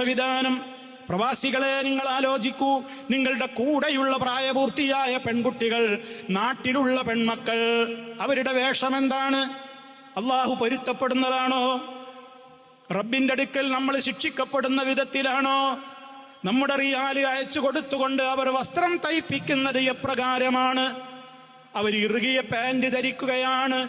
വിധാനം പ്രവാസികളെ നിങ്ങൾ ആലോചിക്കൂ. നിങ്ങളുടെ കൂടെയുള്ള പ്രായപൂർത്തിയായ പെൺകുട്ടികൾ നാട്ടിലുള്ള പെൺമക്കൾ അവരുടെ വേഷം എന്താണ് അള്ളാഹു പൊരുത്തപ്പെടുന്നതാണോ? റബ്ബിന്റെ അടുക്കൽ നമ്മൾ ശിക്ഷിക്കപ്പെടുന്ന വിധത്തിലാണോ? നമ്മുടെ റിയാൽ അയച്ചു കൊടുത്തുകൊണ്ട് അവർ വസ്ത്രം തയ്പ്പിക്കുന്നത് എപ്രകാരമാണ്? അവർ ഇറുകിയ പാന്റ് ധരിക്കുകയാണ്.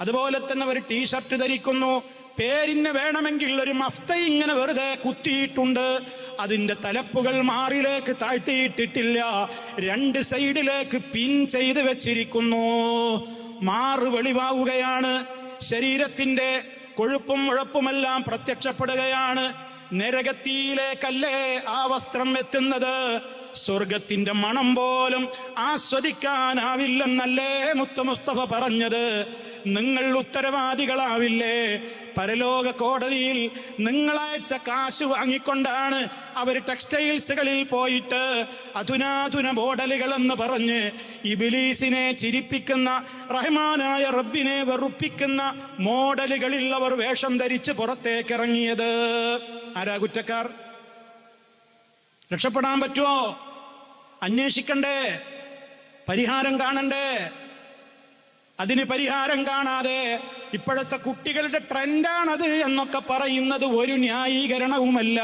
അതുപോലെ തന്നെ അവർ ടീഷർട്ട് ധരിക്കുന്നു. പേരിന് വേണമെങ്കിൽ ഒരു മഫ്ത ഇങ്ങനെ വെറുതെ കുത്തിയിട്ടുണ്ട്. അതിന്റെ തലപ്പുകൾ മാറിലേക്ക് താഴ്ത്തിയിട്ടിട്ടില്ല. രണ്ട് സൈഡിലേക്ക് പിൻ ചെയ്ത് വെച്ചിരിക്കുന്നു. മാറ് വെളിവാവുകയാണ്. ശരീരത്തിന്റെ കൊഴുപ്പും ഉഴപ്പുമെല്ലാം പ്രത്യക്ഷപ്പെടുകയാണ്. നരകത്തിയിലേക്കല്ലേ ആ വസ്ത്രം എത്തുന്നത്? സ്വർഗത്തിന്റെ മണം പോലും ആസ്വദിക്കാനാവില്ലെന്നല്ലേ മുത്ത മുസ്തഫ പറഞ്ഞത്? നിങ്ങൾ ഉത്തരവാദികളാവില്ലേ? പരലോക കോടതിയിൽ നിങ്ങളയച്ച കാശ് വാങ്ങിക്കൊണ്ടാണ് അവർ ടെക്സ്റ്റൈൽസുകളിൽ പോയിട്ട് അധുനാധുന മോഡലുകൾ എന്ന് പറഞ്ഞ് ഇബിലീസിനെ ചിരിപ്പിക്കുന്ന റഹ്മാനായ റബ്ബിനെ വെറുപ്പിക്കുന്ന മോഡലുകളിൽ അവർ വേഷം ധരിച്ച് പുറത്തേക്ക് ഇറങ്ങിയത് ആരാ കുറ്റക്കാർ? രക്ഷപ്പെടാൻ പറ്റുമോ അന്വേഷിക്കണ്ടേ? പരിഹാരം കാണണ്ടേ? അതിന് പരിഹാരം കാണാതെ ഇപ്പോഴത്തെ കുട്ടികളുടെ ട്രെൻഡാണത് എന്നൊക്കെ പറയുന്നത് ഒരു ന്യായീകരണവുമല്ല.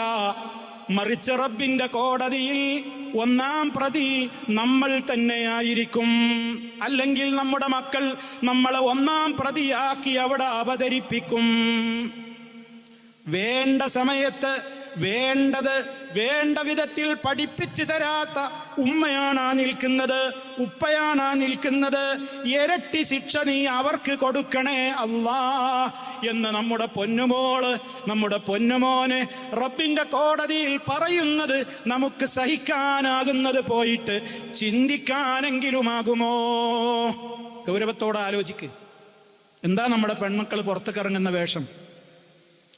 മറിച്ച് റബ്ബിന്റെ കോടതിയിൽ ഒന്നാം പ്രതി നമ്മൾ തന്നെയായിരിക്കും. അല്ലെങ്കിൽ നമ്മുടെ മക്കൾ നമ്മളെ ഒന്നാം പ്രതിയാക്കി അവിടെ അവതരിപ്പിക്കും. വേണ്ട സമയത്ത് വേണ്ടത് വേണ്ട വിധത്തിൽ പഠിപ്പിച്ചു തരാത്ത ഉമ്മയാണ് നിൽക്കുന്നത് ഉപ്പയാണ് നിൽക്കുന്നത്. ഇരട്ടി ശിക്ഷ നീ അവർക്ക് കൊടുക്കണേ അല്ലാ എന്ന് നമ്മുടെ പൊന്നുമോൾ നമ്മുടെ പൊന്നുമോന് റബ്ബിന്റെ കോടതിയിൽ പറയുന്നത് നമുക്ക് സഹിക്കാനാകുന്നത് പോയിട്ട് ചിന്തിക്കാനെങ്കിലുമാകുമോ? ഗൗരവത്തോടെ ആലോചിക്ക്. എന്താ നമ്മുടെ പെൺമക്കൾ പുറത്തേക്ക് ഇറങ്ങുന്ന വേഷം?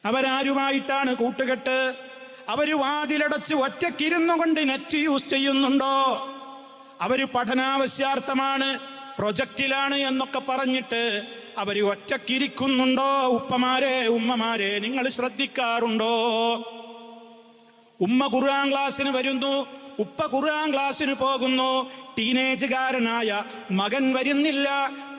അവരാരുമായിട്ടാണ് കൂട്ടുകെട്ട് അവർ വാതിലടച്ച് ഒറ്റക്കിരുന്നു കൊണ്ട് നെറ്റ് യൂസ് ചെയ്യുന്നുണ്ടോ? അവർ പഠനാവശ്യാർത്ഥമാണ് പ്രൊജക്റ്റിലാണ് എന്നൊക്കെ പറഞ്ഞിട്ട് അവർ ഒറ്റക്കിരിക്കുന്നുണ്ടോ? ഉപ്പമാരെ ഉമ്മമാരെ നിങ്ങൾ ശ്രദ്ധിക്കാറുണ്ടോ? ഉമ്മ ഖുർആൻ ക്ലാസ്സിന് വരുന്നു ഉപ്പ ഖുർആൻ ക്ലാസ്സിന് പോകുന്നു ടീനേജുകാരനായ മകൻ വരുന്നില്ല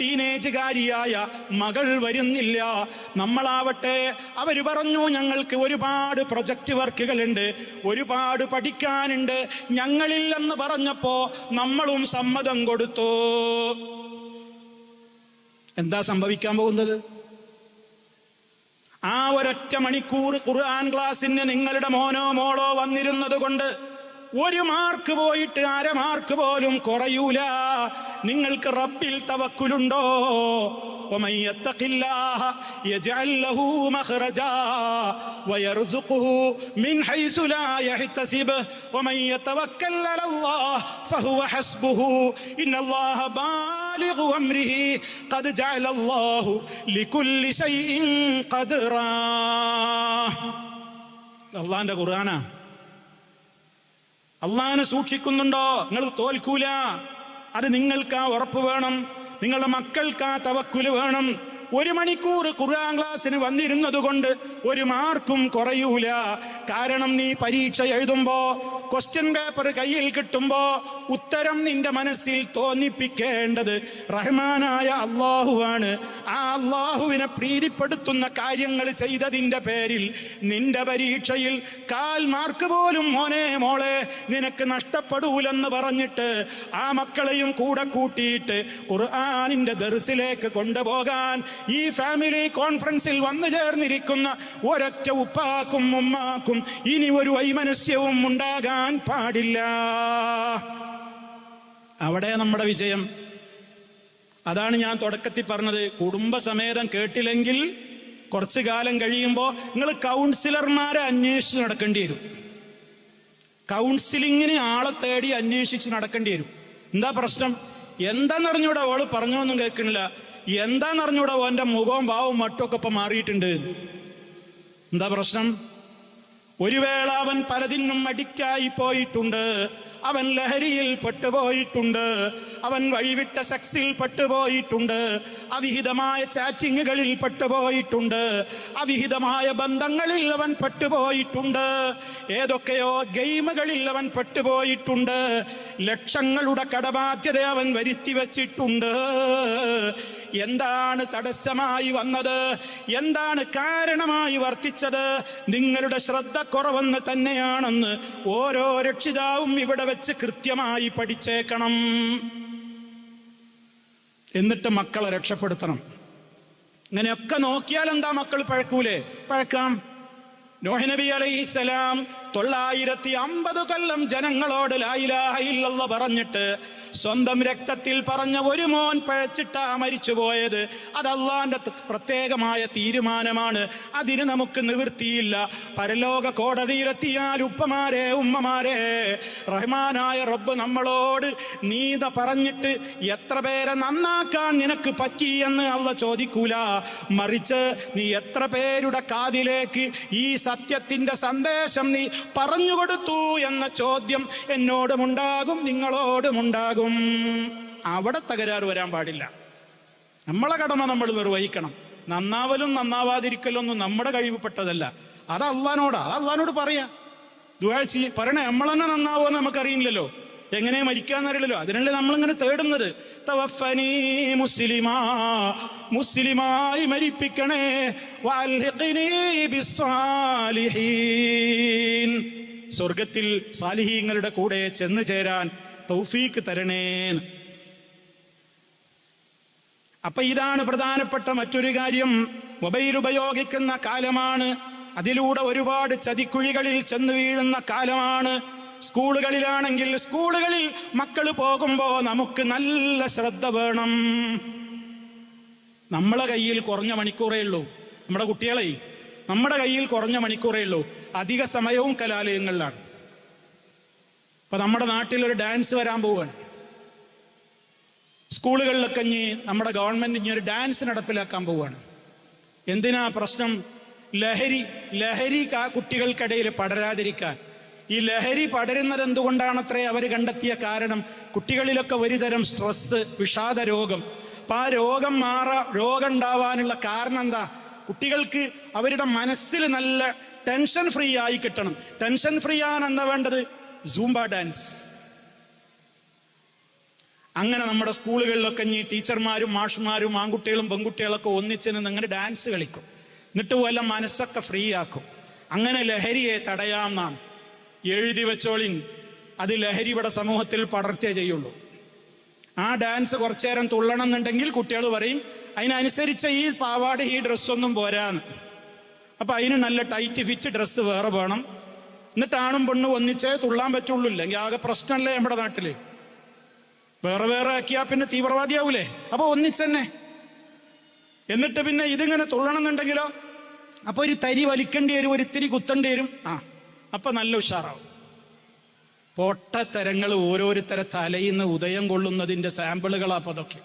ടീനേജുകാരിയായ മകൾ വരുന്നില്ല. നമ്മളാവട്ടെ അവർ പറഞ്ഞു ഞങ്ങൾക്ക് ഒരുപാട് പ്രൊജക്റ്റ് വർക്കുകളുണ്ട് ഒരുപാട് പഠിക്കാനുണ്ട് ഞങ്ങളില്ലെന്ന് പറഞ്ഞപ്പോ നമ്മളും സമ്മതം കൊടുത്തു. എന്താ സംഭവിക്കാൻ പോകുന്നത്? ആ ഒരൊറ്റ മണിക്കൂർ ഖുർആൻ ക്ലാസ്സിന് നിങ്ങളുടെ മോനോ മോളോ വന്നിരുന്നത് കൊണ്ട് ഒരു മാർക്ക് പോയിട്ട് അര മാർക്ക് പോലും കുറയൂല. നിങ്ങൾക്ക് റബ്ബിൽ തവക്കുലുണ്ടോ? അള്ളാന്റെ ഖുർആാനാ? അള്ളാഹിനെ സൂക്ഷിക്കുന്നുണ്ടോ? നിങ്ങൾ തോൽക്കൂല. അത് നിങ്ങൾക്ക് ആ ഉറപ്പ് വേണം. നിങ്ങളുടെ മക്കൾക്ക് ആ തവക്കുൽ വേണം. ഒരു മണിക്കൂർ ഖുർആൻ ക്ലാസ്സിന് വന്നിരുന്നത് കൊണ്ട് ഒരു മാർക്കും കുറയൂല. കാരണം നീ പരീക്ഷ എഴുതുമ്പോ ക്വസ്റ്റ്യൻ പേപ്പർ കയ്യിൽ കിട്ടുമ്പോ ഉത്തരം നിന്റെ മനസ്സിൽ തോന്നിപ്പിക്കേണ്ടത് റഹ്മാനായ അള്ളാഹുവാണ്. ആ അള്ളാഹുവിനെ പ്രീതിപ്പെടുത്തുന്ന കാര്യങ്ങൾ ചെയ്തതിന്റെ പേരിൽ നിന്റെ പരീക്ഷയിൽ കാൽ മാർക്ക് പോലും മോനെ മോളെ നിനക്ക് നഷ്ടപ്പെടൂലെന്ന് പറഞ്ഞിട്ട് ആ മക്കളെയും കൂടെ കൂട്ടിയിട്ട് ഖുർആാനിന്റെ ദർസിലേക്ക് കൊണ്ടുപോകാൻ ഈ ഫാമിലി കോൺഫറൻസിൽ വന്നു ചേർന്നിരിക്കുന്ന ഒരൊറ്റ ഉപ്പാക്കും ഉമ്മാക്കും ഇനി ഒരു വൈമനസ്യവും ഉണ്ടാകാൻ പാടില്ല. അവിടെ നമ്മുടെ വിജയം. അതാണ് ഞാൻ തുടക്കത്തിൽ പറഞ്ഞത്. കുടുംബസമേതം കേട്ടില്ലെങ്കിൽ കുറച്ചു കാലം കഴിയുമ്പോൾ നിങ്ങൾ കൗൺസിലർമാരെ അന്വേഷിച്ച് നടക്കേണ്ടി വരും. കൗൺസിലിങ്ങിന് ആളെ തേടി അന്വേഷിച്ച് നടക്കേണ്ടി വരും. എന്താ പ്രശ്നം? എന്താന്നറിഞ്ഞൂടെ ഓൾ പറഞ്ഞൊന്നും കേൾക്കണില്ല എന്താന്നറിഞ്ഞൂടെ ഓന്റെ മുഖവും ഭാവവും മറ്റൊക്കെ ഇപ്പൊ മാറിയിട്ടുണ്ട് എന്താ പ്രശ്നം? ഒരു വേള അവൻ പലതിനും അഡിക്റ്റായി പോയിട്ടുണ്ട്. അവൻ ലഹരിയിൽ പെട്ടുപോയിട്ടുണ്ട്. അവൻ വഴിവിട്ട സെക്സിൽ പെട്ടുപോയിട്ടുണ്ട്. അവിഹിതമായ ചാറ്റിങ്ങുകളിൽ പെട്ടുപോയിട്ടുണ്ട്. അവിഹിതമായ ബന്ധങ്ങളിൽ അവൻ പെട്ടുപോയിട്ടുണ്ട്. ഏതൊക്കെയോ ഗെയിമുകളിൽ അവൻ പെട്ടുപോയിട്ടുണ്ട്. ലക്ഷങ്ങളുടെ കടബാധ്യത അവൻ വരുത്തി വച്ചിട്ടുണ്ട്. എന്താണ് തടസ്സമായി വന്നത്? എന്താണ് കാരണമായി വർത്തിച്ചത്? നിങ്ങളുടെ ശ്രദ്ധ കുറവെന്ന് തന്നെയാണെന്ന് ഓരോ രക്ഷിതാവും ഇവിടെ വെച്ച് കൃത്യമായി പഠിച്ചേക്കണം. എന്നിട്ട് മക്കളെ രക്ഷപ്പെടുത്തണം. ഇങ്ങനെയൊക്കെ നോക്കിയാൽ എന്താ മക്കൾ പഴക്കൂലേ? പഴക്കാം. നോഹനബി അലൈഹി അലൈഹിസലാം തൊള്ളായിരത്തി അമ്പത് കൊല്ലം ജനങ്ങളോട് ലായിലാഹ ഇല്ലല്ല പറഞ്ഞിട്ട് സ്വന്തം രക്തത്തിൽ പറഞ്ഞ ഒരു മോൻ പഴച്ചിട്ടാ മരിച്ചുപോയത് അത് പ്രത്യേകമായ തീരുമാനമാണ്. അതിന് നമുക്ക് നിവൃത്തിയില്ല. പരലോക കോടതിയിലെത്തിയാൽ ഉപ്പമാരെ ഉമ്മമാരെ റഹ്മാനായ റബ്ബ് നമ്മളോട് നീത പറഞ്ഞിട്ട് എത്ര പേരെ നന്നാക്കാൻ നിനക്ക് പറ്റി എന്ന് അള്ള ചോദിക്കൂല. മറിച്ച് നീ എത്ര പേരുടെ കാതിലേക്ക് ഈ സത്യത്തിന്റെ സന്ദേശം നീ പറഞ്ഞുകൊടുത്തു എന്ന ചോദ്യം എന്നോടുമുണ്ടാകും നിങ്ങളോടുമുണ്ടാകും. അവിടെ തകരാറ് വരാൻ പാടില്ല. നമ്മളെ കടമ നമ്മൾ നിർവഹിക്കണം. നന്നാവലും നന്നാവാതിരിക്കലൊന്നും നമ്മുടെ കഴിവുപ്പെട്ടതല്ല അത് അള്ളഹാനോടാ അത് അള്ളഹാനോട് പറയാ. ദുവാഴ്ച പറയണേ നമ്മൾ തന്നെ നന്നാവുമെന്ന് നമുക്കറിയില്ലല്ലോ. എങ്ങനെ മരിക്കാന്നറിയില്ലല്ലോ അതിനല്ലേ നമ്മളിങ്ങനെ തേടുന്നത്. മുസ്ലിമാ മുസ്ലിമായി മരിപ്പിക്കണേ. സ്വർഗത്തിൽ സാലിഹീങ്ങളുടെ കൂടെ ചെന്ന് ചേരാൻ തൗഫീക്ക് തരണേൻ. അപ്പൊ ഇതാണ് പ്രധാനപ്പെട്ട മറ്റൊരു കാര്യം. മൊബൈൽ ഉപയോഗിക്കുന്ന കാലമാണ്. അതിലൂടെ ഒരുപാട് ചതിക്കുഴികളിൽ ചെന്ന് വീഴുന്ന കാലമാണ്. സ്കൂളുകളിലാണെങ്കിൽ സ്കൂളുകളിൽ മക്കൾ പോകുമ്പോ നമുക്ക് നല്ല ശ്രദ്ധ വേണം. നമ്മളെ കയ്യിൽ കുറഞ്ഞ മണിക്കൂറേ ഉള്ളൂ. നമ്മുടെ കുട്ടികളെ നമ്മുടെ കയ്യിൽ കുറഞ്ഞ മണിക്കൂറേ ഉള്ളൂ. അധിക സമയവും കലാലയങ്ങളിലാണ്. ഇപ്പൊ നമ്മുടെ നാട്ടിൽ ഒരു ഡാൻസ് വരാൻ പോവാൻ സ്കൂളുകളിലൊക്കെ ഇനി നമ്മുടെ ഗവൺമെന്റ് ഇനി ഒരു ഡാൻസ് നടപ്പിലാക്കാൻ പോവുകയാണ് എന്തിനാ പ്രശ്നം? ലഹരി ലഹരി കുട്ടികൾക്കിടയിൽ പടരാതിരിക്കാൻ. ഈ ലഹരി പടരുന്നത് എന്തുകൊണ്ടാണത്രേ അവർ കണ്ടെത്തിയ കാരണം കുട്ടികളിലൊക്കെ ഒരുതരം സ്ട്രെസ് വിഷാദ രോഗം അപ്പൊ ആ രോഗം മാറാ രോഗം ഉണ്ടാവാനുള്ള കാരണം എന്താ? കുട്ടികൾക്ക് അവരുടെ മനസ്സിൽ നല്ല ടെൻഷൻ ഫ്രീ ആയി കിട്ടണം. ടെൻഷൻ ഫ്രീ ആകാൻ എന്താ വേണ്ടത്? സൂംബ ഡാൻസ് അങ്ങനെ നമ്മുടെ സ്കൂളുകളിലൊക്കെ ഈ ടീച്ചർമാരും മാഷുമാരും ആൺകുട്ടികളും പെൺകുട്ടികളൊക്കെ ഒന്നിച്ച് നിന്ന് അങ്ങനെ ഡാൻസ് കളിക്കും. എന്നിട്ട് വല്ല മനസ്സൊക്കെ ഫ്രീ ആക്കും. അങ്ങനെ ലഹരിയെ തടയാം നാം. എഴുതി വെച്ചോളിൻ. അത് ലഹരി ഇവിടെ സമൂഹത്തിൽ പടർത്തേ ചെയ്യുള്ളൂ. ആ ഡാൻസ് കുറച്ചു നേരം തുള്ളണം എന്നുണ്ടെങ്കിൽ കുട്ടികൾ പറയും അതിനനുസരിച്ച് ഈ പാവാട ഈ ഡ്രസ്സൊന്നും പോരാന്ന്. അപ്പൊ അതിന് നല്ല ടൈറ്റ് ഫിറ്റ് ഡ്രസ്സ് വേറെ വേണം. എന്നിട്ട് ആണും പെണ്ണും ഒന്നിച്ചേ തുള്ളാൻ പറ്റുള്ളൂ. ഇല്ലെങ്കിൽ ആകെ പ്രശ്നമല്ലേ നമ്മുടെ നാട്ടിൽ. വേറെ വേറെ ആക്കിയാ പിന്നെ തീവ്രവാദിയാവൂലേ? അപ്പൊ ഒന്നിച്ചെന്നെ. എന്നിട്ട് പിന്നെ ഇതിങ്ങനെ തുള്ളണം എന്നുണ്ടെങ്കിലോ അപ്പൊ ഒരു തരി വലിക്കേണ്ടി വരും ഒരു ഇത്തിരി കുത്തേണ്ടി വരും. ആ അപ്പൊ നല്ല ഉഷാറാവും. പൊട്ടത്തരങ്ങൾ ഓരോരുത്തരെ തലയിന്ന് ഉദയം കൊള്ളുന്നതിന്റെ സാമ്പിളുകളാ അതൊക്കെ.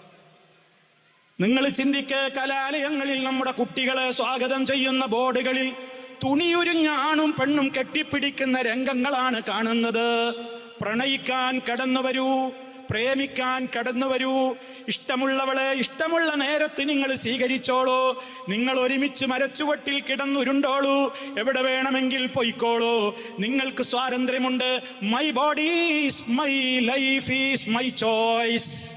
നിങ്ങൾ ചിന്തിക്ക കലാലയങ്ങളിൽ നമ്മുടെ കുട്ടികളെ സ്വാഗതം ചെയ്യുന്ന ബോർഡുകളിൽ തുണിയുരിഞ്ഞ ആണും പെണ്ണും കെട്ടിപ്പിടിക്കുന്ന രംഗങ്ങളാണ് കാണുന്നത്. പ്രണയിക്കാൻ കടന്നു വരൂ. പ്രേമിക്കാൻ കടന്നു വരൂ. ഇഷ്ടമുള്ളവളെ ഇഷ്ടമുള്ള നേരത്ത് നിങ്ങൾ സ്വീകരിച്ചോളൂ. നിങ്ങൾ ഒരുമിച്ച് മരച്ചുവട്ടിൽ കിടന്നുരുണ്ടോളൂ. എവിടെ വേണമെങ്കിൽ പൊയ്ക്കോളൂ. നിങ്ങൾക്ക് സ്വാതന്ത്ര്യമുണ്ട്. My body is my life is my choice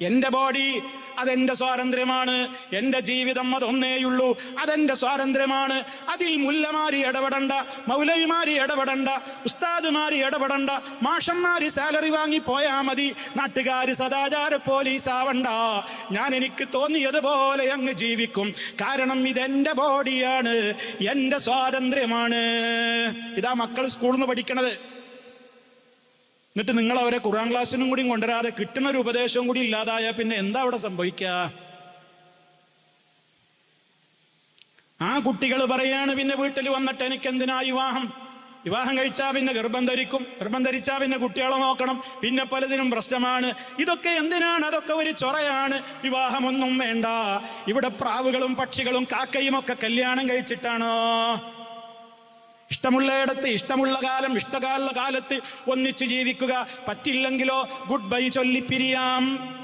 എന്റെ ബോഡി അതെന്റെ സ്വാതന്ത്ര്യമാണ്. എന്റെ ജീവിതം അതൊന്നേയുള്ളൂ. അതെന്റെ സ്വാതന്ത്ര്യമാണ്. അതിൽ മുല്ലമാരി ഇടപെടണ്ട മൗലവിമാരി ഇടപെടണ്ട ഉസ്താദുമാരി ഇടപെടണ്ട മാഷന്മാര് സാലറി വാങ്ങി പോയാ മതി. നാട്ടുകാര് സദാചാര പോലീസ് ആവണ്ട ഞാൻ എനിക്ക് തോന്നിയതുപോലെ അങ്ങ് ജീവിക്കും. കാരണം ഇതെന്റെ ബോഡിയാണ്. എന്റെ സ്വാതന്ത്ര്യമാണ്. ഇതാ മക്കൾ സ്കൂളിൽ നിന്ന് പഠിക്കണത്. എന്നിട്ട് നിങ്ങൾ അവരെ ഖുറാൻ ക്ലാസ്സിനും കൂടി കൊണ്ടുവരാതെ കിട്ടുന്ന ഒരു ഉപദേശവും കൂടി ഇല്ലാതായാൽ പിന്നെ എന്താ അവിടെ സംഭവിക്കുക ആ കുട്ടികൾ പറയാണ് പിന്നെ വീട്ടിൽ വന്നിട്ട് എനിക്ക് എന്തിനാ വിവാഹം? വിവാഹം കഴിച്ചാൽ പിന്നെ ഗർഭം ധരിക്കും ഗർഭം ധരിച്ചാൽ പിന്നെ കുട്ടികളെ നോക്കണം പിന്നെ പലതിനും പ്രശ്നമാണ്. ഇതൊക്കെ എന്തിനാണ്? അതൊക്കെ ഒരു ചൊറയാണ്. വിവാഹമൊന്നും വേണ്ട. ഇവിടെ പ്രാവുകളും പക്ഷികളും കാക്കയും ഒക്കെ കല്യാണം കഴിച്ചിട്ടാണോ? ഇഷ്ടമുള്ളയിടത്ത് ഇഷ്ടമുള്ള കാലം ഇഷ്ടകാല കാലത്ത് ഒന്നിച്ച് ജീവിക്കുക. പറ്റില്ലെങ്കിലോ ഗുഡ് ബൈ ചൊല്ലിപ്പിരിയാം.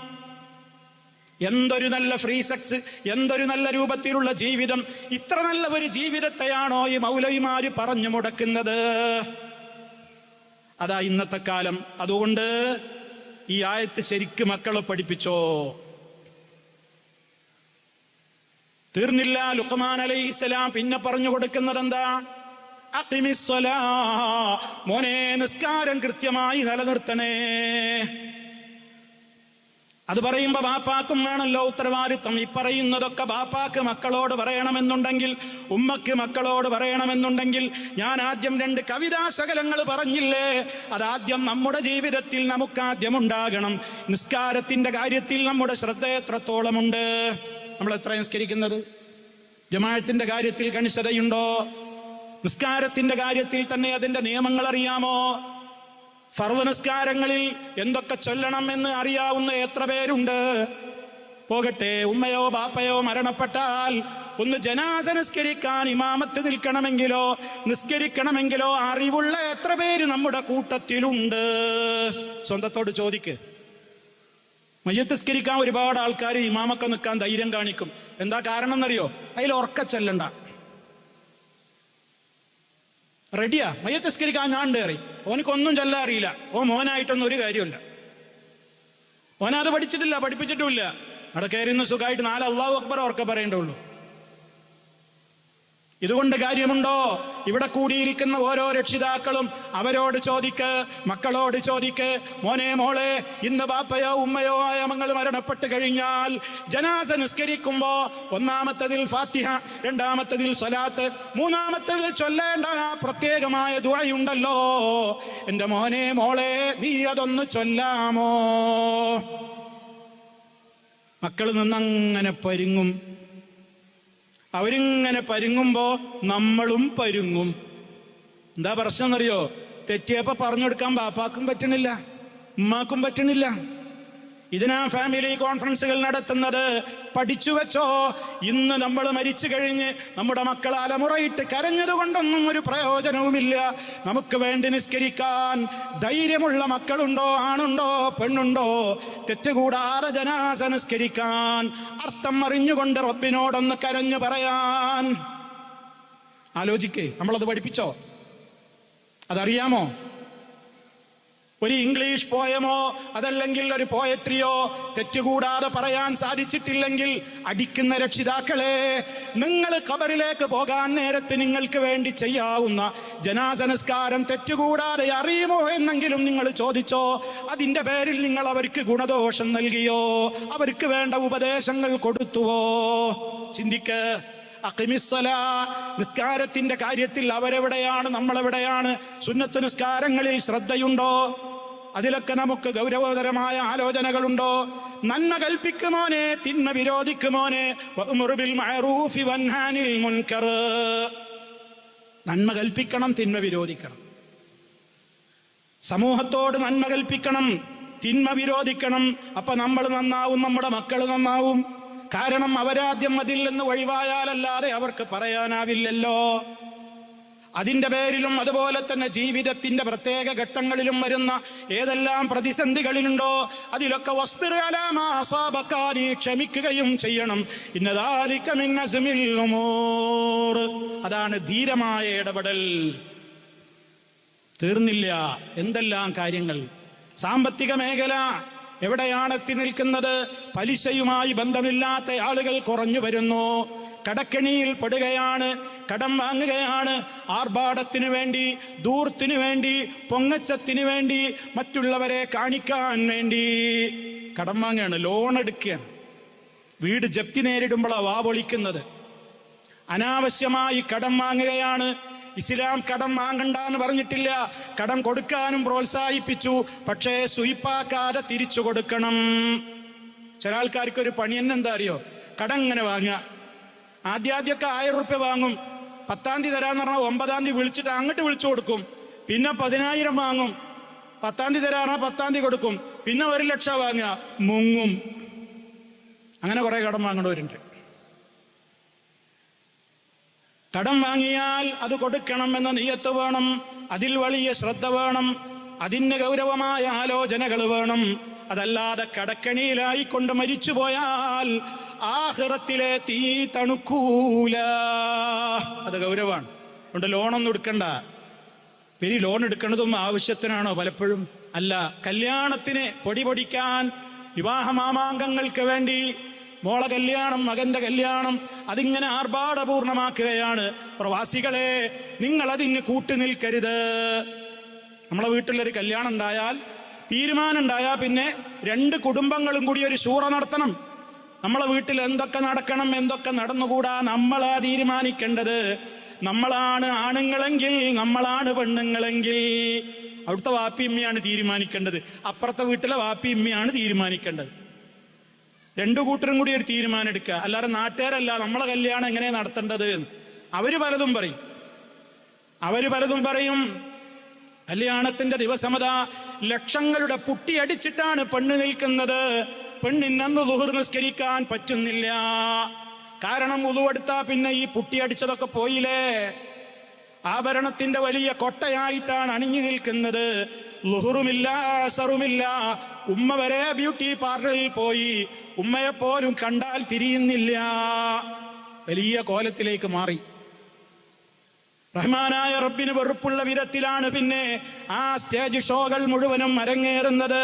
എന്തൊരു നല്ല ഫ്രീ സെക്സ് എന്തൊരു നല്ല രൂപത്തിലുള്ള ജീവിതം. ഇത്ര നല്ല ഒരു ജീവിതത്തെയാണോ ഈ മൗലവിമാര് പറഞ്ഞു മുടക്കുന്നത്? അതാ ഇന്നത്തെ കാലം. അതുകൊണ്ട് ഈ ആയത്ത് ശരിക്ക് മക്കളെ പഠിപ്പിച്ചോ? തീർന്നില്ല ലുഖ്മാൻ അലൈഹി ഇസ്ലാം പിന്നെ പറഞ്ഞു കൊടുക്കുന്നത് എന്താ. മോനെ നിസ്കാരം കൃത്യമായി നിലനിർത്തണേ. അത് പറയുമ്പോ ബാപ്പാക്കും വേണമല്ലോ ഉത്തരവാദിത്വം. ഈ പറയുന്നതൊക്കെ ബാപ്പാക്ക് മക്കളോട് പറയണമെന്നുണ്ടെങ്കിൽ ഉമ്മക്ക് മക്കളോട് പറയണമെന്നുണ്ടെങ്കിൽ ഞാൻ ആദ്യം രണ്ട് കവിതാശകലങ്ങൾ പറഞ്ഞില്ലേ? അതാദ്യം നമ്മുടെ ജീവിതത്തിൽ നമുക്ക് ആദ്യം ഉണ്ടാകണം നിസ്കാരത്തിന്റെ കാര്യത്തിൽ നമ്മുടെ ശ്രദ്ധ എത്രത്തോളമുണ്ട്? നമ്മൾ എത്ര നിസ്കരിക്കുന്നത്? ജമാഅത്തിന്റെ കാര്യത്തിൽ കണിശതയുണ്ടോ? നിസ്കാരത്തിന്റെ കാര്യത്തിൽ തന്നെ അതിന്റെ നിയമങ്ങൾ അറിയാമോ? ഫർവ് നിസ്കാരങ്ങളിൽ എന്തൊക്കെ ചൊല്ലണം എന്ന് അറിയാവുന്ന എത്ര പേരുണ്ട്? പോകട്ടെ ഉമ്മയോ ബാപ്പയോ മരണപ്പെട്ടാൽ ഒന്ന് ജനാസ നിസ്കരിക്കാൻ ഇമാമത്ത് നിൽക്കണമെങ്കിലോ നിസ്കരിക്കണമെങ്കിലോ അറിവുള്ള എത്ര പേര് നമ്മുടെ കൂട്ടത്തിലുണ്ട്? സ്വന്തത്തോട് ചോദിക്ക്. മയ്യത്ത് നിസ്കരിക്കാൻ ഒരുപാട് ആൾക്കാർ ഇമാമൊക്കെ നിൽക്കാൻ ധൈര്യം കാണിക്കും. എന്താ കാരണം എന്നറിയോ അതിൽ ഉറക്ക ചെല്ലണ്ട. റെഡിയാ മയ്യത്ത് നിസ്കരിക്കാൻ ഞാൻ കയറി. ഓനക്കൊന്നും ചെല്ലാൻ അറിയില്ല. ഓ മോനായിട്ടൊന്നും ഒരു കാര്യമില്ല ഓനത് പഠിച്ചിട്ടില്ല പഠിപ്പിച്ചിട്ടുമില്ല. അവിടെ കയറി സുഖമായിട്ട് നാല് അള്ളാഹു അക്ബർ ഓർക്ക പറയേണ്ടുള്ളൂ ഇതുകൊണ്ട് കാര്യമുണ്ടോ? ഇവിടെ കൂടിയിരിക്കുന്ന ഓരോ രക്ഷിതാക്കളും അവരോട് ചോദിക്ക് മക്കളോട് ചോദിക്ക് മോനെ മോളെ ഇന്ന് ബാപ്പയോ ഉമ്മയോ ആയ മങ്ങൾ മരണപ്പെട്ട് കഴിഞ്ഞാൽ ജനാസ നിസ്കരിക്കുമ്പോ ഒന്നാമത്തതിൽ ഫാത്തിഹ രണ്ടാമത്തതിൽ സ്വലാത്ത് മൂന്നാമത്തതിൽ ചൊല്ലേണ്ട ആ പ്രത്യേകമായ ദുഴയുണ്ടല്ലോ എന്റെ മോനെ മോളെ നീ അതൊന്ന് ചൊല്ലാമോ? മക്കൾ നിന്നങ്ങനെ പരുങ്ങും. അവരിങ്ങനെ പരുങ്ങുമ്പോ നമ്മളും പരുങ്ങും. എന്താ പ്രശ്നം എന്നറിയോ തെറ്റിയപ്പോ പറഞ്ഞു കൊടുക്കാൻ ബാപ്പാക്കും പറ്റണില്ല ഉമ്മാക്കും പറ്റണില്ല. ഇതിനാ ഫാമിലി കോൺഫറൻസുകൾ നടത്തുന്നത്. പഠിച്ചു വെച്ചോ. ഇന്ന് നമ്മൾ മരിച്ചു കഴിഞ്ഞ് നമ്മുടെ മക്കൾ അലമുറയിട്ട് കരഞ്ഞതുകൊണ്ടൊന്നും ഒരു പ്രയോജനവുമില്ല. നമുക്ക് വേണ്ടി നിസ്കരിക്കാൻ ധൈര്യമുള്ള മക്കളുണ്ടോ ആണുണ്ടോ പെണ്ണുണ്ടോ? തെറ്റുകൂടാതെ ജനാസ നിസ്കരിക്കാൻ അർത്ഥം അറിഞ്ഞുകൊണ്ട് റബ്ബിനോടൊന്ന് കരഞ്ഞു പറയാൻ. ആലോചിക്കേ നമ്മളത് പഠിപ്പിച്ചോ? അതറിയാമോ? ഒരു ഇംഗ്ലീഷ് പോയമോ അതല്ലെങ്കിൽ ഒരു പോയട്രിയോ തെറ്റുകൂടാതെ പറയാൻ സാധിച്ചിട്ടില്ലെങ്കിൽ അടിക്കുന്ന രക്ഷിതാക്കളെ നിങ്ങൾ കബറിലേക്ക് പോകാൻ നേരത്ത് നിങ്ങൾക്ക് വേണ്ടി ചെയ്യാവുന്ന ജനാസനസ്കാരം തെറ്റുകൂടാതെ അറിയുമോ എന്നെങ്കിലും നിങ്ങൾ ചോദിച്ചോ അതിന്റെ പേരിൽ നിങ്ങൾ അവർക്ക് ഗുണദോഷം നൽകിയോ അവർക്ക് വേണ്ട ഉപദേശങ്ങൾ കൊടുത്തുവോ? ചിന്തിക്ക്. അഖിമിസ്സലാ നിസ്കാരത്തിന്റെ കാര്യത്തിൽ അവരെവിടെയാണ് നമ്മളെവിടെയാണ്? സുന്നത്ത് നിസ്കാരങ്ങളിൽ ശ്രദ്ധയുണ്ടോ? അതിലൊക്കെ നമുക്ക് ഗൗരവതരമായ ആലോചനകളുണ്ടോ? നന്മ കൽപ്പിക്കുമോനെ തിന്മ വിരോധിക്കുമോനെ? നന്മ കൽപ്പിക്കണം തിന്മ വിരോധിക്കണം. സമൂഹത്തോട് നന്മ കൽപ്പിക്കണം തിന്മ വിരോധിക്കണം. അപ്പൊ നമ്മൾ നന്നാവും നമ്മുടെ മക്കൾ നന്നാവും. കാരണം അവരാദ്യം അതിൽ നിന്ന് ഒഴിവായാലല്ലാതെ അവർക്ക് പറയാനാവില്ലല്ലോ. അതിന്റെ പേരിലും അതുപോലെ തന്നെ ജീവിതത്തിന്റെ പ്രത്യേക ഘട്ടങ്ങളിലും വരുന്ന ഏതെല്ലാം പ്രതിസന്ധികളിലുണ്ടോ അതിലൊക്കെ നീ ക്ഷമിക്കുകയും ചെയ്യണം. ഉമൂർ. അതാണ് ധീരമായ ഇടപെടൽ. തീർന്നില്ല. എന്തെല്ലാം കാര്യങ്ങൾ? സാമ്പത്തിക മേഖല എവിടെയാണ് എത്തി നിൽക്കുന്നത്? പലിശയുമായി ബന്ധമില്ലാത്ത ആളുകൾ കുറഞ്ഞു വരുന്നു. കടക്കെണിയിൽ പെടുകയാണ്. കടം വാങ്ങുകയാണ്. ആർഭാടത്തിനു വേണ്ടി ദൂർത്തിനു വേണ്ടി പൊങ്ങച്ചത്തിനു വേണ്ടി മറ്റുള്ളവരെ കാണിക്കാൻ വേണ്ടി കടം വാങ്ങുകയാണ് ലോൺ എടുക്കുകയാണ്. വീട് ജപ്തി നേരിടുമ്പോഴാണ് വാ പൊളിക്കുന്നത്. അനാവശ്യമായി കടം വാങ്ങുകയാണ്. ഇസ്ലാം കടം വാങ്ങണ്ട എന്ന് പറഞ്ഞിട്ടില്ല. കടം കൊടുക്കാനും പ്രോത്സാഹിപ്പിച്ചു. പക്ഷേ സുയിപ്പാക്കാതെ തിരിച്ചു കൊടുക്കണം. ചില ആൾക്കാർക്ക് ഒരു പണി തന്നെ എന്താ അറിയോ? കടം ഇങ്ങനെ വാങ്ങുക. ആദ്യാദ്യമൊക്കെ ആയിരം റുപ്യ വാങ്ങും. പത്താം തീയതി തരാന്ന് പറഞ്ഞാൽ ഒമ്പതാം തീയതി വിളിച്ചിട്ട് അങ്ങോട്ട് വിളിച്ചു കൊടുക്കും. പിന്നെ പതിനായിരം വാങ്ങും. പത്താം തീയതി തരാറാ പത്താം തീയതി കൊടുക്കും. പിന്നെ ഒരു ലക്ഷം വാങ്ങുക. മുങ്ങും. അങ്ങനെ കുറെ കടം വാങ്ങേണ്ടവരുണ്ട്. കടം വാങ്ങിയാൽ അത് കൊടുക്കണം എന്ന നീയത്ത് വേണം. അതിൽ വലിയ ശ്രദ്ധ വേണം. അതിന് ഗൗരവമായ ആലോചനകൾ വേണം. അതല്ലാതെ കടക്കണിയിലായിക്കൊണ്ട് മരിച്ചുപോയാൽ ആഹ്റത്തിലെ തീ തണുക്കൂല. അത് ഗൗരവാണ് അതുകൊണ്ട് ലോണൊന്നും എടുക്കണ്ട. പിന്നെ ലോൺ എടുക്കുന്നതും ആവശ്യത്തിനാണോ പലപ്പോഴും? അല്ല കല്യാണത്തിന് പൊടി പൊടിക്കാൻ വിവാഹ മാമാങ്കങ്ങൾക്ക് വേണ്ടി മോളെ കല്യാണം മകന്റെ കല്യാണം അതിങ്ങനെ ആർഭാടപൂർണമാക്കുകയാണ്. പ്രവാസികളെ നിങ്ങൾ അതിന് കൂട്ടു നിൽക്കരുത്. നമ്മളെ വീട്ടിലൊരു കല്യാണം ഉണ്ടായാൽ തീരുമാനം ഉണ്ടായാൽ പിന്നെ രണ്ട് കുടുംബങ്ങളും കൂടി ഒരു ശൂറ നടത്തണം. നമ്മളെ വീട്ടിൽ എന്തൊക്കെ നടക്കണം എന്തൊക്കെ നടന്നുകൂടാ നമ്മളാ തീരുമാനിക്കേണ്ടത്. നമ്മളാണ് ആണുങ്ങളെങ്കിൽ നമ്മളാണ് പെണ്ണുങ്ങളെങ്കിൽ അവിടുത്തെ വാപ്പി ഇമ്മയാണ് തീരുമാനിക്കേണ്ടത്. അപ്പുറത്തെ വീട്ടിലെ വാപ്പി ഇമ്മയാണ് തീരുമാനിക്കേണ്ടത്. രണ്ടു കൂട്ടരും കൂടി ഒരു തീരുമാനം എടുക്കുക. അല്ലാതെ നാട്ടുകാരല്ല നമ്മളെ കല്യാണം എങ്ങനെ നടത്തേണ്ടത് അവർ പലതും പറയും. അവർ പലതും പറയും. കല്യാണത്തിന്റെ ദിവസമത ലക്ഷങ്ങളുടെ പുട്ടി അടിച്ചിട്ടാണ് പെണ്ണ് നിൽക്കുന്നത്. പെണ്ണിനന്ന് ലുഹർ നിസ്കരിക്കാൻ പറ്റുന്നില്ല. കാരണം ഉളുവെടുത്താ പിന്നെ ഈ പുട്ടി അടിച്ചതൊക്കെ പോയില്ലേ? ആഭരണത്തിന്റെ വലിയ കൊട്ടയായിട്ടാണ് അണിഞ്ഞു നിൽക്കുന്നത്. ലുഹറുമില്ല അസറുമില്ല ഉമ്മ വരെ ബ്യൂട്ടി പാർലറിൽ പോയി. ഉമ്മയെ പോലും കണ്ടാൽ തിരിയുന്നില്ല. വലിയ കോലത്തിലേക്ക് മാറി. റഹ്മാനായ റബ്ബിന് വെറുപ്പുള്ള വിധത്തിലാണ് പിന്നെ ആ സ്റ്റേജ് ഷോകൾ മുഴുവനും അരങ്ങേറുന്നത്.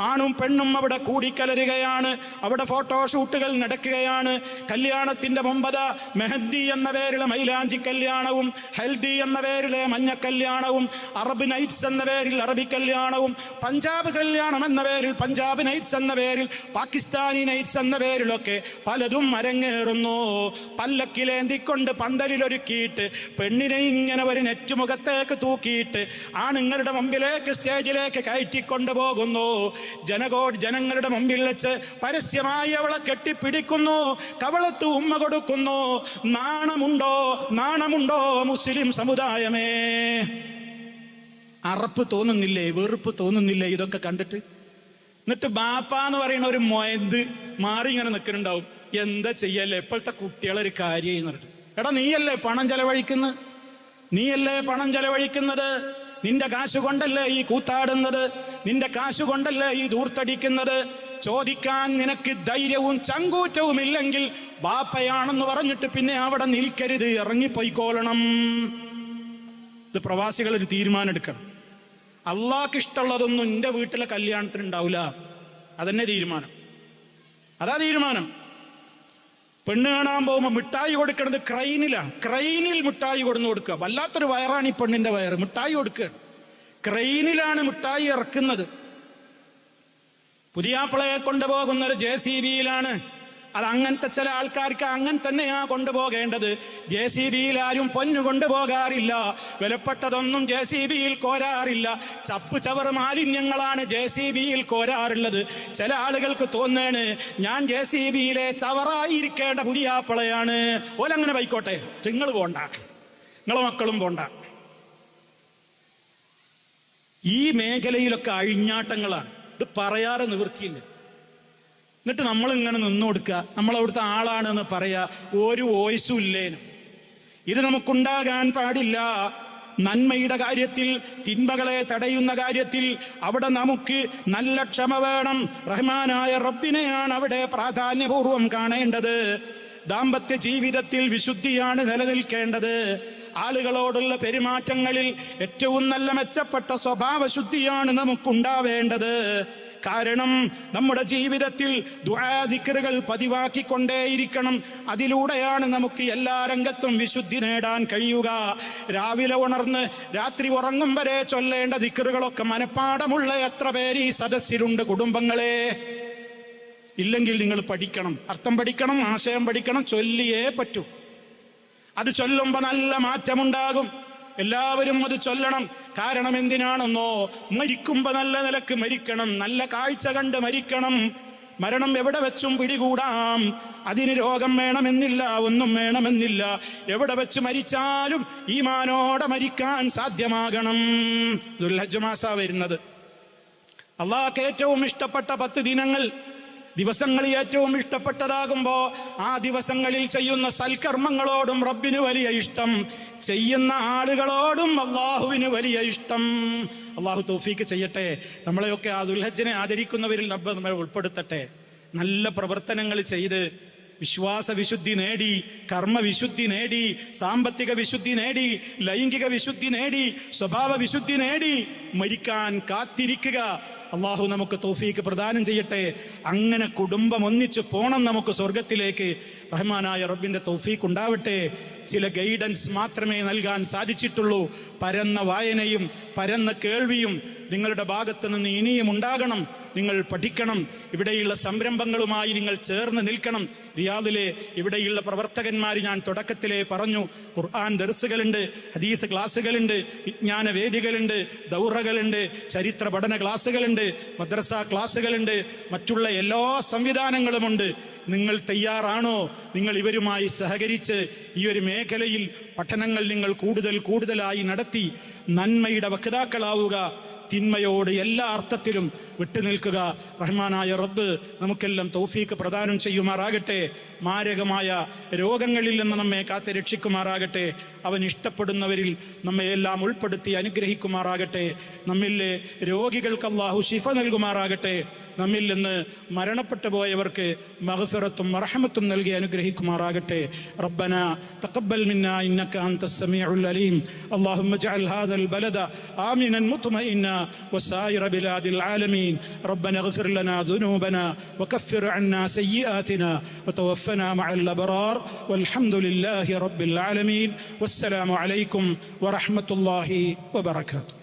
ആണും പെണ്ണും അവിടെ കൂടിക്കലരുകയാണ്. അവിടെ ഫോട്ടോഷൂട്ടുകൾ നടക്കുകയാണ്. കല്യാണത്തിന്റെ മുമ്പത മെഹന്തി എന്ന പേരിലെ മൈലാഞ്ചി കല്യാണവും ഹൽദി എന്ന പേരിലെ മഞ്ഞ കല്യാണവും അറബ് നൈറ്റ്സ് എന്ന പേരിൽ അറബി കല്യാണവും പഞ്ചാബ് കല്യാണം എന്ന പേരിൽ പഞ്ചാബ് നൈറ്റ്സ് എന്ന പേരിൽ പാകിസ്ഥാനി നൈറ്റ്സ് എന്ന പേരിലൊക്കെ പലതും അരങ്ങേറുന്നു. പല്ലക്കിലേന്തിക്കൊണ്ട് പന്തലിലൊരുക്കിയിട്ട് പെണ്ണിനെ ഇങ്ങനെ ഒരു നെറ്റുമുഖത്തേക്ക് തൂക്കിയിട്ട് ആണുങ്ങളുടെ മുമ്പിലേക്ക് സ്റ്റേജിലേക്ക് കയറ്റിക്കൊണ്ടു പോകുന്നു. ജനകോട് ജനങ്ങളുടെ മുമ്പിൽ വെച്ച് പരസ്യമായി അവളെ കെട്ടിപ്പിടിക്കുന്നു കവളത്ത് ഉമ്മ കൊടുക്കുന്നു. നാണമുണ്ടോ നാണമുണ്ടോ മുസ്ലിം സമുദായമേ? അറപ്പ് തോന്നുന്നില്ലേ വെറുപ്പ് തോന്നുന്നില്ലേ ഇതൊക്കെ കണ്ടിട്ട്? എന്നിട്ട് ബാപ്പ എന്ന് പറയുന്ന ഒരു മൊയന്ത് മാറി ഇങ്ങനെ നിൽക്കുന്നുണ്ടാവും. എന്താ ചെയ്യല്ലേ ഇപ്പോഴത്തെ കുട്ടികളൊരു കാര്യം എടാ നീയല്ലേ പണം ചെലവഴിക്കുന്നത് നീയല്ലേ പണം ചെലവഴിക്കുന്നത്? നിന്റെ കാശ് കൊണ്ടല്ലേ ഈ കൂത്താടുന്നത്? നിന്റെ കാശ് കൊണ്ടല്ലേ ഈ ദൂർത്തടിക്കുന്നത്? ചോദിക്കാൻ നിനക്ക് ധൈര്യവും ചങ്കൂറ്റവും ഇല്ലെങ്കിൽ ബാപ്പയാണെന്ന് പറഞ്ഞിട്ട് പിന്നെ അവിടെ നിൽക്കരുത് ഇറങ്ങിപ്പോയിക്കോളണം. ഇത് പ്രവാസികൾ ഒരു തീരുമാനം എടുക്കണം അള്ളാഹ്ക്ക് ഇഷ്ടമുള്ളതൊന്നും എന്റെ വീട്ടിലെ കല്യാണത്തിന് ഉണ്ടാവില്ല അതന്നെ തീരുമാനം. അതാ തീരുമാനം. പെണ്ണ് കാണാൻ പോകുമ്പോൾ മിഠായി കൊടുക്കുന്നത് ക്രൈനിലാണ് ക്രൈനിൽ മിഠായി കൊടുന്ന് കൊടുക്കുക. വല്ലാത്തൊരു വയറാണ് ഈ പെണ്ണിന്റെ വയറ്. മിഠായി കൊടുക്കുക. ക്രൈനിലാണ് മിഠായി ഇറക്കുന്നത്. പുതിയാപ്പിളയെ കൊണ്ടുപോകുന്ന ഒരു ജെ സി ബിയിലാണ്. അത് അങ്ങനത്തെ ചില ആൾക്കാർക്ക് അങ്ങനെ തന്നെയാ കൊണ്ടുപോകേണ്ടത്. ജെ സി ബിയിൽ ആരും പൊന്നു കൊണ്ടുപോകാറില്ല. വിലപ്പെട്ടതൊന്നും ജെ സി ബിയിൽ കോരാറില്ല. ചപ്പ് ചവർ മാലിന്യങ്ങളാണ് ജെ സി ബിയിൽ കോരാറുള്ളത്. ചില ആളുകൾക്ക് തോന്നേണ് ഞാൻ ജെ സി ബിയിലെ ചവറായിരിക്കേണ്ട പുതിയാപ്പിളയാണ്. ഓലങ്ങനെ പോയിക്കോട്ടെ. നിങ്ങൾ പോണ്ട. നിങ്ങളെ മക്കളും പോണ്ട. ഈ മേഖലയിലൊക്കെ അഴിഞ്ഞാട്ടങ്ങളാണ്. ഇത് പറയാതെ നിവൃത്തിയില്ല. എന്നിട്ട് നമ്മൾ ഇങ്ങനെ നിന്നു കൊടുക്കുക. നമ്മൾ അവിടുത്തെ ആളാണെന്ന് പറയുക ഒരു വോയിസും ഇല്ലേനും. ഇത് നമുക്കുണ്ടാകാൻ പാടില്ല. നന്മയുടെ കാര്യത്തിൽ തിന്മകളെ തടയുന്ന കാര്യത്തിൽ അവിടെ നമുക്ക് നല്ല ക്ഷമ വേണം. റഹ്മാനായ റബ്ബിനെയാണ് അവിടെ പ്രാധാന്യപൂർവം കാണേണ്ടത്. ദാമ്പത്യ ജീവിതത്തിൽ വിശുദ്ധിയാണ് നിലനിൽക്കേണ്ടത്. ആളുകളോടുള്ള പെരുമാറ്റങ്ങളിൽ ഏറ്റവും നല്ല മെച്ചപ്പെട്ട സ്വഭാവശുദ്ധിയാണ് നമുക്കുണ്ടാവേണ്ടത്. കാരണം നമ്മുടെ ജീവിതത്തിൽ ദുആദിക്കറുകൾ പതിവാക്കിക്കൊണ്ടേയിരിക്കണം. അതിലൂടെയാണ് നമുക്ക് എല്ലാ രംഗത്തും വിശുദ്ധി നേടാൻ കഴിയുക. രാവിലെ ഉണർന്ന് രാത്രി ഉറങ്ങും വരെ ചൊല്ലേണ്ട ദിക്കറുകളൊക്കെ മനഃപ്പാടമുള്ള എത്ര പേര് ഈ സദസ്സിലുണ്ട് കുടുംബങ്ങളെ? ഇല്ലെങ്കിൽ നിങ്ങൾ പഠിക്കണം അർത്ഥം പഠിക്കണം ആശയം പഠിക്കണം ചൊല്ലിയേ പറ്റൂ. അത് ചൊല്ലുമ്പോൾ നല്ല മാറ്റമുണ്ടാകും. എല്ലാവരും അത് ചൊല്ലണം. കാരണം എന്തിനാണെന്നോ? മരിക്കുമ്പോ നല്ല നിലയ്ക്ക് മരിക്കണം. നല്ല കാഴ്ച കണ്ട് മരിക്കണം. മരണം എവിടെ വെച്ചും പിടികൂടാം. അതിന് രോഗം വേണമെന്നില്ല ഒന്നും വേണമെന്നില്ല. എവിടെ വെച്ച് മരിച്ചാലും ഈമാനോടെ മരിക്കാൻ സാധ്യമാകണം. ദുർലജ്ജമാസ മാസ വരുന്നത്. അള്ളാഹ്ക്ക് ഏറ്റവും ഇഷ്ടപ്പെട്ട പത്ത് ദിനങ്ങൾ ദിവസങ്ങൾ ഏറ്റവും ഇഷ്ടപ്പെട്ടതാകുമ്പോ ആ ദിവസങ്ങളിൽ ചെയ്യുന്ന സൽക്കർമ്മങ്ങളോടും റബ്ബിന് വലിയ ഇഷ്ടം. ചെയ്യുന്ന ആളുകളോടും അള്ളാഹുവിന് വലിയ ഇഷ്ടം. അള്ളാഹു തൗഫീക്ക് ചെയ്യട്ടെ. നമ്മളെയൊക്കെ ആ ദുൽഹജ്ജിനെ ആദരിക്കുന്നവരിൽ റബ്ബ് നമ്മളെ ഉൾപ്പെടുത്തട്ടെ. നല്ല പ്രവർത്തനങ്ങൾ ചെയ്ത് വിശ്വാസ വിശുദ്ധി നേടി കർമ്മ വിശുദ്ധി നേടി സാമ്പത്തിക വിശുദ്ധി നേടി ലൈംഗിക വിശുദ്ധി നേടി സ്വഭാവ വിശുദ്ധി നേടി മരിക്കാൻ കാത്തിരിക്കുക. അള്ളാഹു നമുക്ക് തോഫീക്ക് പ്രദാനം ചെയ്യട്ടെ. അങ്ങനെ കുടുംബം ഒന്നിച്ചു പോണം നമുക്ക് സ്വർഗത്തിലേക്ക് റഹ്മാനായ റബ്ബിന്റെ തൗഫീഖ് ഉണ്ടാവട്ടെ. ചില ഗൈഡൻസ് മാത്രമേ നൽകാൻ സാധിച്ചിട്ടുള്ളൂ. പരന്ന വായനയും പരന്ന കേൾവിയും നിങ്ങളുടെ ഭാഗത്ത് നിന്ന് ഇനിയും ഉണ്ടാകണം. നിങ്ങൾ പഠിക്കണം. ഇവിടെയുള്ള സംരംഭങ്ങളുമായി നിങ്ങൾ ചേർന്ന് നിൽക്കണം. റിയാദിലെ ഇവിടെയുള്ള പ്രവർത്തകന്മാർ ഞാൻ തുടക്കത്തിലേ പറഞ്ഞു. ഖുർആൻ ദർസുകളുണ്ട് ഹദീസ് ക്ലാസ്സുകളുണ്ട് വിജ്ഞാന വേദികളുണ്ട് ദൗറകളുണ്ട് ചരിത്ര പഠന ക്ലാസ്സുകളുണ്ട് മദ്രസ ക്ലാസ്സുകളുണ്ട്. മറ്റുള്ള എല്ലാ സംവിധാനങ്ങളുമുണ്ട്. നിങ്ങൾ തയ്യാറാണോ? നിങ്ങൾ ഇവരുമായി സഹകരിച്ച് ഈ ഒരു മേഖലയിൽ പഠനങ്ങൾ നിങ്ങൾ കൂടുതൽ കൂടുതലായി നടത്തി നന്മയുടെ വക്താക്കളാവുക തിന്മയോട് എല്ലാ അർത്ഥത്തിലും വിട്ടുനിൽക്കുക. റഹ്മാനായ റബ്ബ് നമുക്കെല്ലാം തൗഫീക്ക് പ്രദാനം ചെയ്യുമാറാകട്ടെ. മാരകമായ രോഗങ്ങളിൽ നിന്ന് നമ്മെ കാത്ത് രക്ഷിക്കുമാറാകട്ടെ. അവൻ ഇഷ്ടപ്പെടുന്നവരിൽ നമ്മെ എല്ലാം ഉൾപ്പെടുത്തി അനുഗ്രഹിക്കുമാറാകട്ടെ. നമ്മിലെ രോഗികൾക്ക് അള്ളാഹു ശിഫ നൽകുമാറാകട്ടെ. നമ്മിൽ നിന്ന് മരണപ്പെട്ടു പോയവർക്ക് മഗ്ഫിറത്തും റഹമത്തും നൽകി അനുഗ്രഹിക്കുമാറാകട്ടെ റബ്ബന തഖബ്ബൽ മിന്ന ഇന്നക അൻത സമീഉൽ അലീം اللهم اجعل هذا البلد آمنا مطمئنا وسائر بلاد العالمين ربنا اغفر لنا ذنوبنا وكفر عنا سيئاتنا وتوفنا مع الأبرار والحمد لله رب العالمين والسلام عليكم ورحمة الله وبركاته